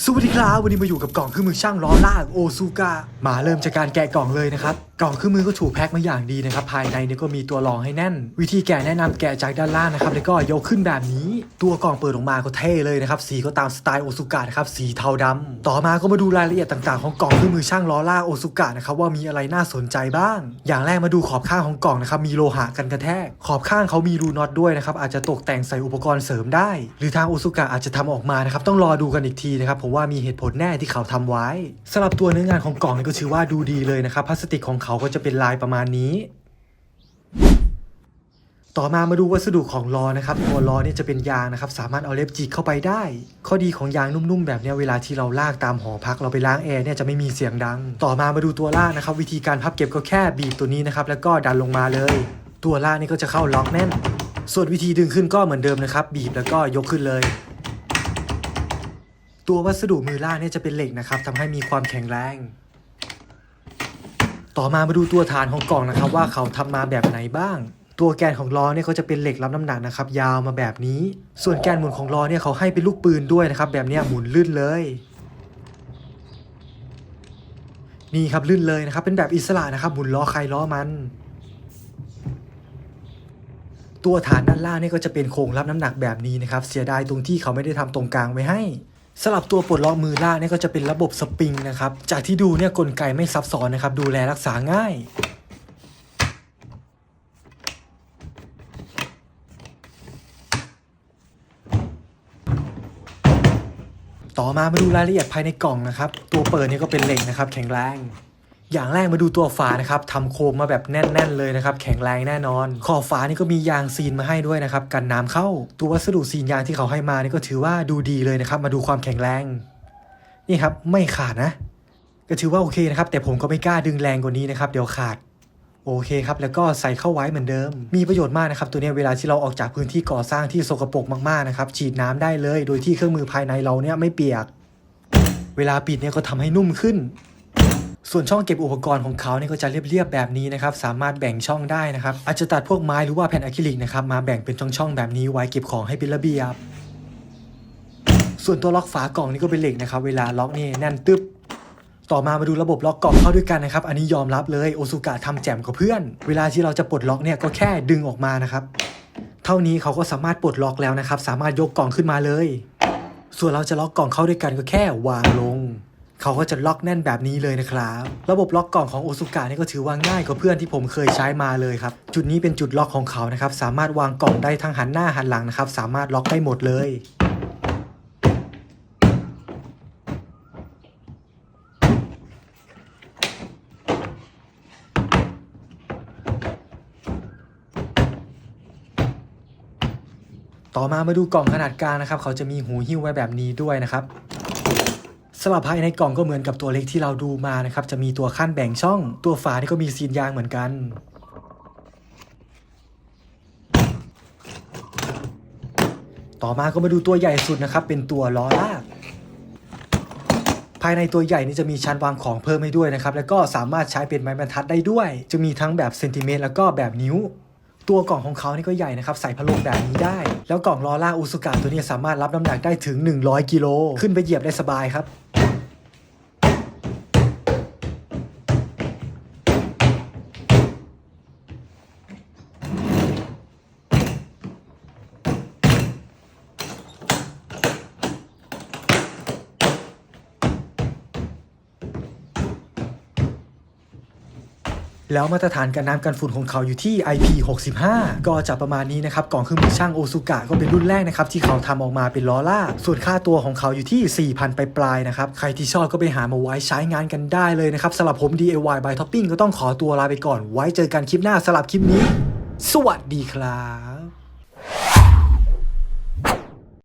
สวัสดีครับวันนี้มาอยู่กับกล่องเครื่องมือช่างล้อลากโอซูกะมาเริ่มจากการแกะกล่องเลยนะครับกล่องเครื่องมือก็ถูกแพ็คมาอย่างดีนะครับภายในเนี่ยก็มีตัวรองให้แน่น วิธีแกะแนะนำแกะจากด้านล่างนะครับแล้วก็ยกขึ้นแบบนี้ ตัวกล่องเปิดออกมาก็เท่เลยนะครับสีก็ตามสไตล์โอซูกะนะครับสีเทาดำต่อมาก็มาดูรายละเอียดต่างๆของกล่องเครื่องมือช่างล้อลากโอซูกะนะครับว่ามีอะไรน่าสนใจบ้าง อย่างแรกมาดูขอบข้างของกล่องนะครับมีโลหะกันกระแทก ขอบข้างเขามีรูน็อตด้วยนะครับอาจจะตกแต่งใส่อุปกรณ์เสริมได้ หรือทางโอซูกะอาจจะทำออกมานะครับต้องรอดูกันอีกทีนะครับผมว่ามีเหตุผลแน่ที่เขาทำไว้สำหรับตัวเนื้องานของกล่องนี่ก็ถือว่าดูดีเลยนะครับพลาสติกของเขาก็จะเป็นลายประมาณนี้ต่อมามาดูวัสดุของล้อนะครับตัวล้อเนี่ยจะเป็นยางนะครับ สามารถเอาเล็บจิกเข้าไปได้ ข้อดีของยางนุ่มๆ แบบเนี้ยเวลาที่เราลากตามหอพักเราไปล้างแอร์เนี่ยจะไม่มีเสียงดัง ต่อมามาดูตัวลากนะครับ วิธีการพับเก็บก็แค่บีบตัวนี้นะครับ แล้วก็ดันลงมาเลย ตัวลากนี่ก็จะเข้าล็อกแน่น ส่วนวิธีดึงขึ้นก็เหมือนเดิมนะครับ บีบแล้วก็ยกขึ้นเลย ตัววัสดุมือล่างเนี่ยจะเป็นเหล็กนะครับทำให้มีความแข็งแรง ต่อมามาดูตัวฐานของกล่องนะครับ ว่าเขาทำมาแบบไหนบ้าง ตัวแกนของล้อเนี่ยเขาจะเป็นเหล็กรับน้ำหนักนะครับ ยาวมาแบบนี้ ส่วนแกนหมุนของล้อเนี่ยเขาให้เป็นลูกปืนด้วยนะครับ แบบนี้หมุนลื่นเลยนี่ครับลื่นเลยนะครับ เป็นแบบอิสระนะครับหมุนล้อใครล้อมัน ตัวฐานด้านล่างเนี่ยก็จะเป็นโครงรับน้ำหนักแบบนี้นะครับ เสียดายตรงที่เขาไม่ได้ทำตรงกลางไว้ให้ สลับตัวปลดล็อกมือลากเนี่ยก็จะเป็นระบบสปริงนะครับ จากที่ดูเนี่ยกลไกไม่ซับซ้อนนะครับ ดูแลรักษาง่าย ต่อมามาดูรายละเอียดภายในกล่องนะครับ ตัวเปิดเนี่ยก็เป็นเหล็กนะครับ แข็งแรง อย่างแรกมาดูตัวฝานะครับทำโคมมาแบบแน่น ๆ เลยนะครับ แข็งแรงแน่นอน ขอบฝานี่ก็มียางซีนมาให้ด้วยนะครับกันน้ำเข้า ตัววัสดุซีนยางที่เขาให้มานี่ก็ถือว่าดูดีเลยนะครับ มาดูความแข็งแรง นี่ครับไม่ขาดนะ ก็ถือว่าโอเคนะครับ แต่ผมก็ไม่กล้าดึงแรงกว่านี้นะครับ เดี๋ยวขาดโอเคครับ แล้วก็ใส่เข้าไว้เหมือนเดิม มีประโยชน์มากนะครับ ตัวนี้เวลาที่เราออกจากพื้นที่ก่อสร้างที่สกปรกมากๆนะครับ ฉีดน้ำได้เลย โดยที่เครื่องมือภายในเราเนี่ยไม่เปียก เวลาปิดเนี่ยก็ทำให้นุ่มขึ้น ส่วนช่องเก็บอุปกรณ์ของเขาเนี่ยก็จะเรียบๆแบบนี้นะครับ สามารถแบ่งช่องได้นะครับ อาจจะตัดพวกไม้หรือว่าแผ่นอะคริลิกนะครับมาแบ่งเป็นช่องๆแบบนี้ไว้เก็บของให้เป็นระเบียบ ส่วนตัวล็อกฝากล่องนี่ก็เป็นเหล็กนะครับ เวลาล็อกนี่แน่นตึ๊บ ต่อมามาดูระบบล็อกกล่องเข้าด้วยกันนะครับ อันนี้ยอมรับเลยโอซูกะทำแจมกว่าเพื่อน เวลาที่เราจะปลดล็อกเนี่ยก็แค่ดึงออกมานะครับ เท่านี้เขาก็สามารถปลดล็อกแล้วนะครับ สามารถยกกล่องขึ้นมาเลย ส่วนเราจะล็อกกล่องเข้าด้วยกันก็แค่วางลง เขาก็จะล็อกแน่นแบบนี้เลยนะครับ ระบบล็อกกล่องของโอซูกะนี่ก็ถือว่าง่ายกว่าเพื่อนที่ผมเคยใช้มาเลยครับ จุดนี้เป็นจุดล็อกของเขานะครับ สามารถวางกล่องได้ทั้งหันหน้าหันหลังนะครับ สามารถล็อกได้หมดเลยต่อมามาดูกล่องขนาดกลางนะครับ เขาจะมีหูหิ้วไว้แบบนี้ด้วยนะครับ สลับภายในกล่องก็เหมือนกับตัวเล็กที่เราดูมานะครับ จะมีตัวขั้นแบ่งช่อง ตัวฝานี่ก็มีซีนยางเหมือนกัน ต่อมาก็มาดูตัวใหญ่สุดนะครับ เป็นตัวล้อลาก ภายในตัวใหญ่นี่จะมีชั้นวางของเพิ่มให้ด้วยนะครับ แล้วก็สามารถใช้เป็นไม้บรรทัดได้ด้วย จะมีทั้งแบบเซนติเมตรแล้วก็แบบนิ้ว ตัวกล่องของเขานี่ก็ใหญ่นะครับ ใส่พัดลมแบบนี้ได้ แล้วกล่องลอล่าอุสุกาตัวนี้สามารถรับน้ำหนักได้ถึง 100 กิโล ขึ้นไปเหยียบได้สบายครับ แล้วมาตรฐานการน้ำกันฝุ่นของเขาอยู่ที่ IP65 ก็จะประมาณนี้นะครับกล่องเครื่องมือช่างโอซูกะก็เป็นรุ่นแรกนะครับที่เขาทำออกมาเป็นล้อล่า ส่วนค่าตัวของเขาอยู่ที่ 4,000 ไปปลายๆนะครับใครที่ชอบก็ไปหามาไว้ใช้งานกันได้เลยนะครับสำหรับผม DIY by Topping ก็ต้องขอตัวลาไปก่อน ไว้เจอกันคลิปหน้าสำหรับคลิปนี้ สวัสดีครับ